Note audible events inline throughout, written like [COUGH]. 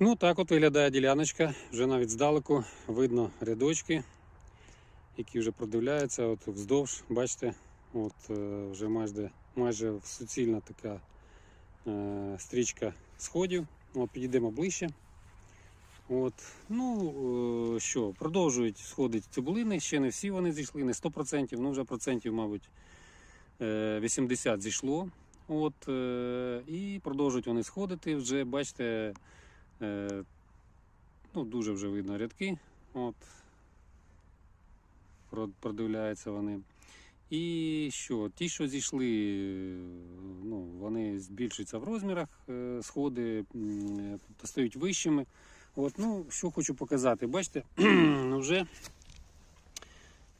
Ну, так от виглядає діляночка. Вже навіть здалеку видно рядочки, які вже продивляються от вздовж. Бачите, от е, вже майже, майже суцільна така е, стрічка сходів. От, підійдемо ближче. От, ну е, що, продовжують сходити цибулини. Ще не всі вони зійшли, не 100%, ну вже процентів, мабуть, е, 80 зійшло. От, е, і продовжують вони сходити. Вже бачите, е, ну, дуже вже видно рядки. От, продивляються вони. І що, ті, що зійшли, е, ну, вони збільшуються в розмірах, е, сходи тобто стають вищими. От, ну, що хочу показати, бачите, [CLEARS THROAT] вже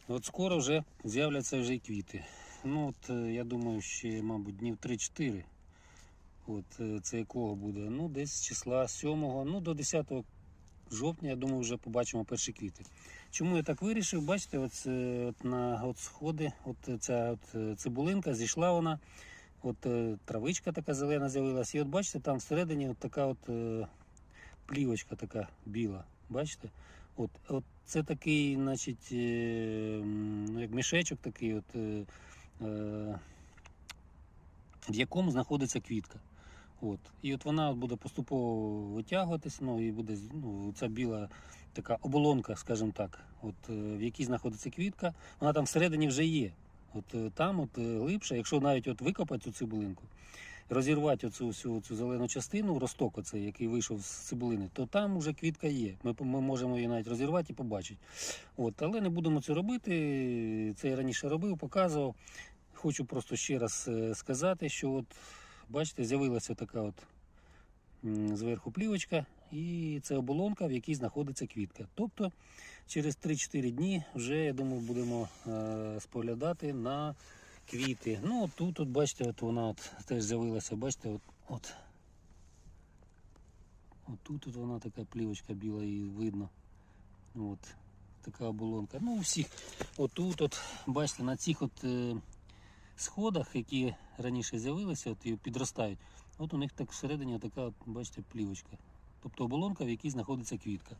от скоро вже з'являться вже і квіти. Ну, от, е, я думаю, ще, мабуть, днів 3-4. От, е, це якого буде? Ну, десь з числа 7, ну, до 10 жовтня, я думаю, вже побачимо перші квіти. Чому я так вирішив? Бачите, от, е, от на от сходи, от ця от е, цибулинка, зійшла вона, от травичка така зелена з'явилася. І от бачите, там всередині от така от плівочка така біла. Бачите? От, от це такий, значить, ну, як мішечок такий, от, в якому знаходиться квітка. От. І от вона буде поступово витягуватися, ну і буде ну, ця біла така оболонка, скажімо так, от, е, в якій знаходиться квітка, вона там всередині вже є. От е, там от е, глибше, якщо навіть от викопати цю цибулинку, розірвати оцю всю цю зелену частину, росток оцей, який вийшов з цибулини, то там вже квітка є. Ми, ми можемо її навіть розірвати і побачити. От, але не будемо це робити. Це я раніше робив, показував. Хочу просто ще раз сказати, що от, бачите, з'явилася така от зверху плівочка, і це оболонка, в якій знаходиться квітка. Тобто через 3-4 дні вже, я думаю, будемо е, споглядати на квіти. Ну, тут, от, бачите, от вона от теж з'явилася, бачите, от, от. От тут от вона така плівочка біла, і видно. От, така оболонка. Ну, у всіх. Отут, от, бачите, на цих от е, сходах, які раніше з'явилися, от і підростають, от у них так всередині така, от, бачите, плівочка. Тобто оболонка, в якій знаходиться квітка.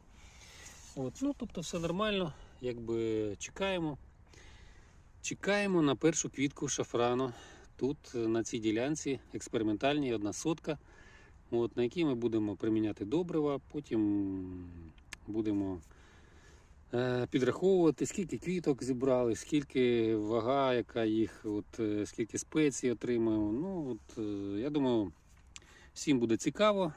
От, ну, тобто все нормально, якби чекаємо. Чекаємо на першу квітку шафрану. Тут е, на цій ділянці експериментальній одна сотка, от, на якій ми будемо приміняти добрива, потім будемо підраховувати, скільки квіток зібрали, скільки вага, яка їх, от, е, скільки спецій отримаємо. Ну, от, е, я думаю, всім буде цікаво.